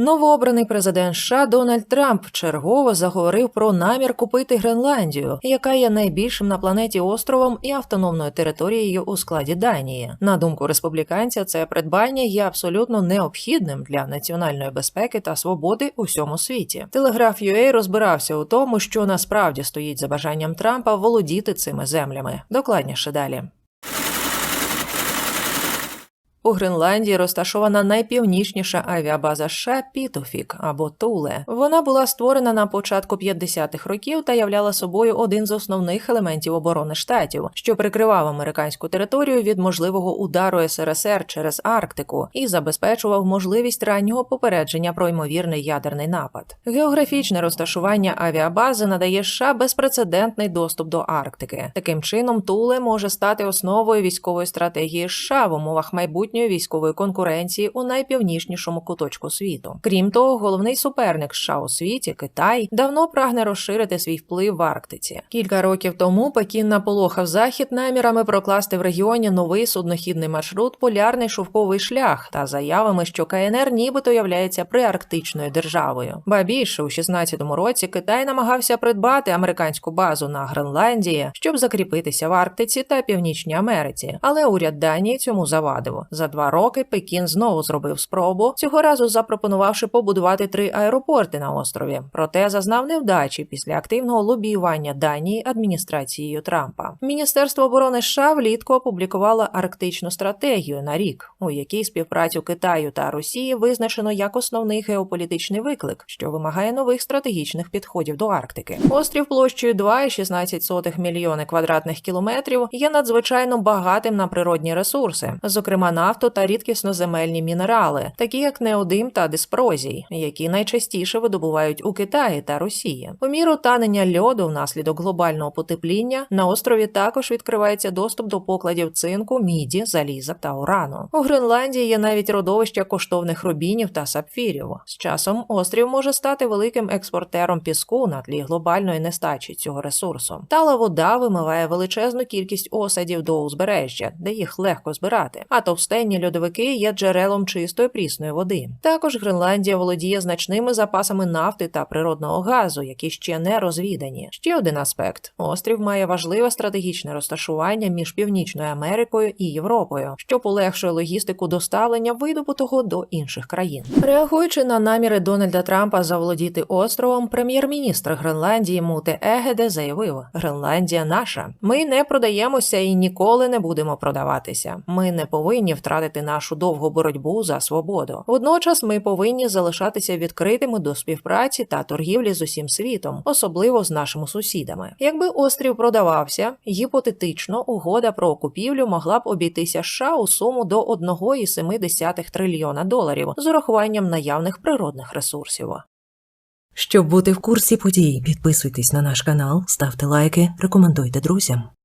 Новообраний президент США Дональд Трамп чергово заговорив про намір купити Гренландію, яка є найбільшим на планеті островом і автономною територією у складі Данії. На думку республіканця, це придбання є абсолютно необхідним для національної безпеки та свободи у всьому світі. Телеграф UA розбирався у тому, що насправді стоїть за бажанням Трампа володіти цими землями. Докладніше далі. У Гренландії розташована найпівнічніша авіабаза США Пітофік або Туле. Вона була створена на початку 50-х років та являла собою один з основних елементів оборони штатів, що прикривав американську територію від можливого удару СРСР через Арктику і забезпечував можливість раннього попередження про ймовірний ядерний напад. Географічне розташування авіабази надає США безпрецедентний доступ до Арктики. Таким чином, Туле може стати основою військової стратегії США в умовах майбутньої військової конкуренції у найпівнічнішому куточку світу. Крім того, головний суперник США у світі Китай давно прагне розширити свій вплив в Арктиці. Кілька років тому Пекін наполохав захід намірами прокласти в регіоні новий суднохідний маршрут Полярний шовковий шлях та заявами, що КНР нібито являється приарктичною державою. Ба більше у 16-му році Китай намагався придбати американську базу на Гренландії, щоб закріпитися в Арктиці та Північній Америці, але уряд Данії цьому завадив. За два роки Пекін знову зробив спробу, цього разу запропонувавши побудувати три аеропорти на острові. Проте зазнав невдачі після активного лобіювання Данії адміністрацією Трампа. Міністерство оборони США влітку опублікувало арктичну стратегію на рік, у якій співпрацю Китаю та Росії визначено як основний геополітичний виклик, що вимагає нових стратегічних підходів до Арктики. Острів площею 2,16 мільйони квадратних кілометрів є надзвичайно багатим на природні ресурси, зокрема нафту та рідкісноземельні мінерали, такі як неодим та диспрозій, які найчастіше видобувають у Китаї та Росії. У міру танення льоду внаслідок глобального потепління на острові також відкривається доступ до покладів цинку, міді, заліза та урану. У Гренландії є навіть родовища коштовних рубінів та сапфірів. З часом острів може стати великим експортером піску на тлі глобальної нестачі цього ресурсу. Тала вода вимиває величезну кількість осадів до узбережжя, де їх легко збирати. А товстенні льодовики є джерелом чистої прісної води. Також Гренландія володіє значними запасами нафти та природного газу, які ще не розвідані. Ще один аспект: острів має важливе стратегічне розташування між Північною Америкою і Європою, що полегшує логістику доставлення видобутого до інших країн. Реагуючи на наміри Дональда Трампа заволодіти островом, прем'єр-міністр Гренландії Муте Егеде заявив: Гренландія наша. Ми не продаємося і ніколи не будемо продаватися. Ми не повинні втратити нашу довгу боротьбу за свободу. Водночас ми повинні залишатися відкритими до співпраці та торгівлі з усім світом, особливо з нашими сусідами. Якби острів продавався, гіпотетично угода про купівлю могла б обійтися США у суму до 1,7 трильйона доларів з урахуванням наявних природних ресурсів. Щоб бути в курсі подій, підписуйтесь на наш канал, ставте лайки, рекомендуйте друзям.